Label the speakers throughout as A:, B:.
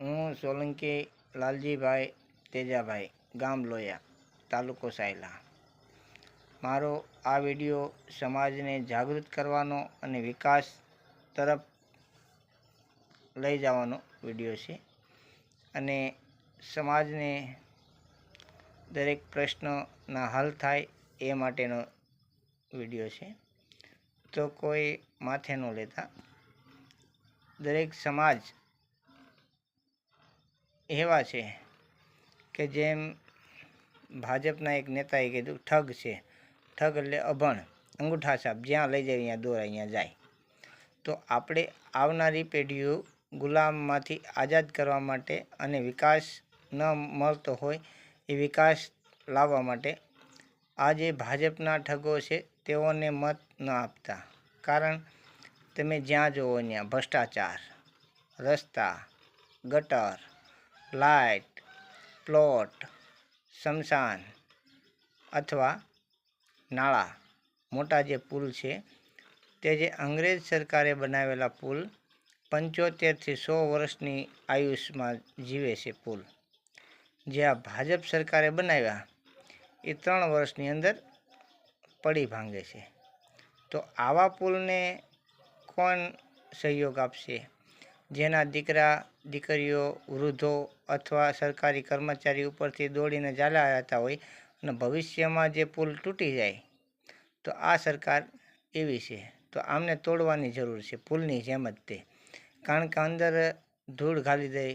A: હું સોલંકી લાલજીભાઈ તેજાભાઈ, ગામ લોયા, તાલુકો સાયલા. મારો આ વીડિયો સમાજને જાગૃત કરવાનો અને વિકાસ તરફ લઈ જવાનો વીડિયો છે. અને સમાજને દરેક પ્રશ્નના હલ થાય એ માટેનો વીડિયો છે. તો કોઈ માથે ન લેતા. દરેક સમાજ એવા છે કે જેમ ભાજપના એક નેતાએ કીધું, ઠગ છે. ઠગ એટલે અભણ, અંગૂઠા છાપ જ્યાં લઈ જાય અહીંયા દોર અહીંયા જાય. તો આપણે આવનારી પેઢીઓ ગુલામમાંથી આઝાદ કરવા માટે અને વિકાસ ન મળતો હોય એ વિકાસ લાવવા માટે આ જે ભાજપના ઠગો છે તેઓને મત ન આપતા. કારણ તમે જ્યાં જુઓ ત્યાં ભ્રષ્ટાચાર, રસ્તા, ગટર લાઇટ, પ્લોટ સ્મશાન અથવા નાળા. મોટા જે પુલ છે, તે જે અંગ્રેજ સરકારે બનાવેલા પુલ પંચોતેરથી સો વર્ષની આયુષમાં જીવે છે પુલ. જે આ ભાજપ સરકારે બનાવ્યા, એ ત્રણ વર્ષની અંદર પડી ભાંગે છે. તો આવા પુલને કોણ સહયોગ આપશે? જેના દીકરા, દીકરીઓ, વૃદ્ધો અથવા સરકારી કર્મચારી ઉપરથી દોડીને આવતા હોય અને ભવિષ્યમાં જે પુલ તૂટી જાય, તો આ સરકાર એવી છે. તો આમને તોડવાની જરૂર છે, પુલની જેમ જ તે. કારણ કે અંદર ધૂળ ઘાલી દે,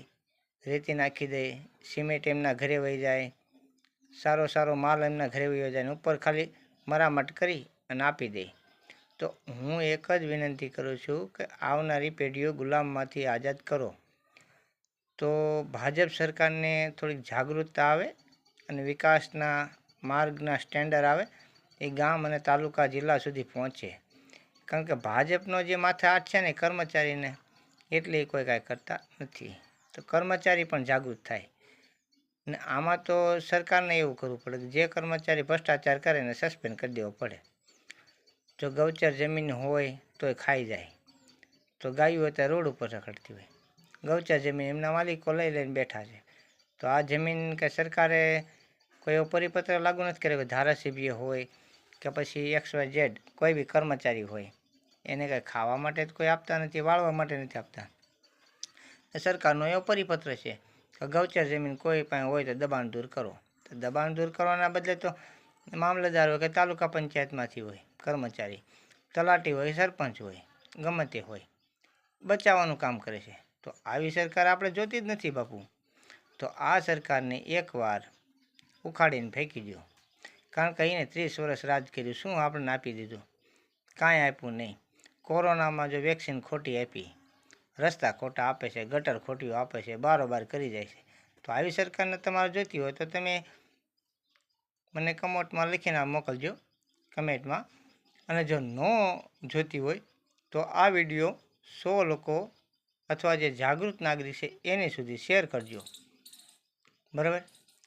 A: રેતી નાખી દે, સિમેન્ટ એમના ઘરે વહી જાય, સારો સારો માલ એમના ઘરે વહી જાય ને ઉપર ખાલી મરામટ કરી અને આપી દે. તો હું એક જ વિનંતી કરું છું કે આવનારી પેઢીઓ ગુલામમાંથી આઝાદ કરો. તો ભાજપ સરકારને થોડીક જાગૃતતા આવે અને વિકાસના માર્ગના સ્ટેન્ડર્ડ આવે એ ગામ અને તાલુકા જિલ્લા સુધી પહોંચે. કારણ કે ભાજપનો જે માથે હાથ છે ને કર્મચારીને એટલે કોઈ કાંઈ કરતા નથી. તો કર્મચારી પણ જાગૃત થાય. ને આમાં તો સરકારને એવું કરવું પડે કે જે કર્મચારી ભ્રષ્ટાચાર કરે એને સસ્પેન્ડ કરી દેવો પડે. જો ગૌચર જમીન હોય તો એ ખાઈ જાય. તો ગાયું હોય તો રોડ ઉપર રખડતી હોય. ગૌચર જમીન એમના માલિકો લઈ લઈને બેઠા છે. તો આ જમીન કે સરકારે કોઈ એવો પરિપત્ર લાગુ નથી કર્યો કે ધારાસભ્ય હોય કે પછી એક્સ વાય ઝેડ કોઈ બી કર્મચારી હોય, એને કંઈ ખાવા માટે કોઈ આપતા નથી, વાળવા માટે નથી આપતા. સરકારનો એવો પરિપત્ર છે કે ગૌચર જમીન કોઈ પાસે હોય તો દબાણ દૂર કરો. તો દબાણ દૂર કરવાના બદલે તો મામલતદાર હોય કે તાલુકા પંચાયતમાંથી હોય. કર્મચારી, તલાટી હોય, સરપંચ હોય, ગમે તે હોય, બચાવવાનું કામ કરે છે. તો આવી સરકાર આપણે જોતી જ નથી બાપુ. તો આ સરકારને એકવાર ઉખાડીને ફેંકી દો કારણ કે એને ત્રીસ વર્ષ રાજ કર્યું, શું આપણને આપી દીધું? કાંઈ આપ્યું નહીં. કોરોનામાં જો વેક્સિન ખોટી આપી, રસ્તા ખોટા આપે છે, ગટર ખોટીઓ આપે છે, બારોબાર કરી જાય છે. તો આવી સરકારને તમારે જોઈતી હોય તો તમે મને કમેન્ટમાં લખીને મોકલજો, કમેન્ટમાં. અને જો ન જોતી હોય, તો આ વીડિયો સો લોકો અથવા જે જાગૃત નાગરિક છે એની સુધી શેર કરજો. બરાબર?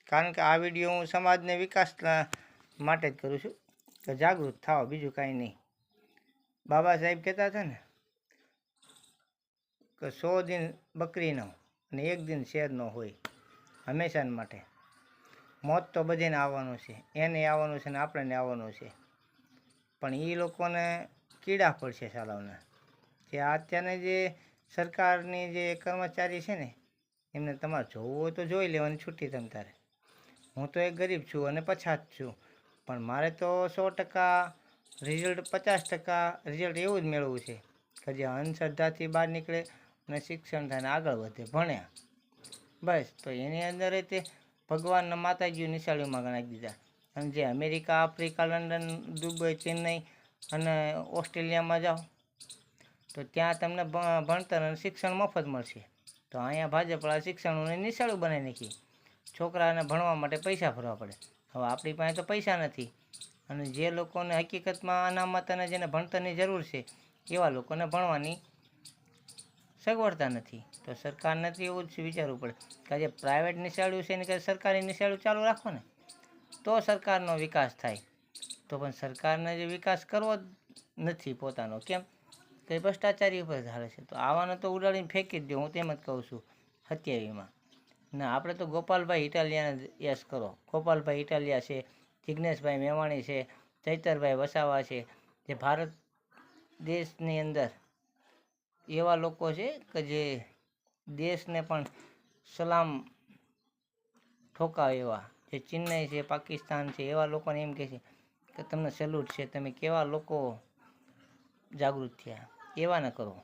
A: કારણ કે આ વીડિયો હું સમાજને વિકાસના માટે જ કરું છું, કે જાગૃત થાઓ, બીજું કાંઈ નહીં. બાબા સાહેબ કહેતા હતા ને, કે સો દિન બકરીનો અને એક દિન શેરનો હોય હંમેશા માટે. મોત તો બધીને આવવાનું છે, એને આવવાનું છે ને આપણને આવવાનું છે. પણ એ લોકોને કીડા પડશે સાલાવના જે અત્યારની જે સરકારની જે કર્મચારી છે ને, એમને તમારે જોવું હોય તો જોઈ લેવાની છૂટી તમ તારે. હું તો એક ગરીબ છું અને પછાત છું, પણ મારે તો સો ટકા રિઝલ્ટ પચાસ ટકા રિઝલ્ટ એવું જ મેળવવું છે કે જે અંધશ્રદ્ધાથી બહાર નીકળે અને શિક્ષણ થઈને આગળ વધે ભણ્યા. બસ, તો એની અંદર તે ભગવાનના માતાજીઓ નિશાળીઓમાં ગણાવી દીધા. અને જે America, Africa, London, Dubai, Chennai અને ઓસ્ટ્રેલિયામાં જાઓ, તો ત્યાં તમને ભણતર અને શિક્ષણ મફત મળશે. તો અહીંયા ભાજપવાળા શિક્ષણોને નિશાળું બનાવી નાખી. છોકરાને ભણવા માટે પૈસા ભરવા પડે. હવે આપણી પાસે તો પૈસા નથી. અને જે લોકોને હકીકતમાં અનામત અને જેને ભણતરની જરૂર છે, એવા લોકોને ભણવાની સગવડતા નથી. તો સરકારને તો એવું જ વિચારવું પડે કે જે પ્રાઇવેટ નિશાળું છે ને કે સરકારી નિશાળું ચાલુ રાખો ને તો સરકારનો વિકાસ થાય. તો પણ સરકારને જે વિકાસ કરવો નથી પોતાનો. કેમ? તો એ ભ્રષ્ટાચારી ઉપર ધારે છે. તો આવાને તો ઉડાડીને ફેંકી જ દો હું તેમ જ કહું છું હત્યાવીમાં. ના, આપણે તો ગોપાલભાઈ ઇટાલિયાને યસ કરો. ગોપાલભાઈ ઇટાલિયા છે જિજ્ઞેશભાઈ મેવાણી છે, ચૈતરભાઈ વસાવા છે. જે ભારત દેશની અંદર એવા લોકો છે કે જે દેશને પણ સલામ ઠોકાવે એવા જે ચેન્નઈ છે, પાકિસ્તાન છે, એવા લોકોને એમ કહે છે કે તમને સેલ્યુટ છે, તમે કેવા લોકો જાગૃત થયા? એવા ન કરો.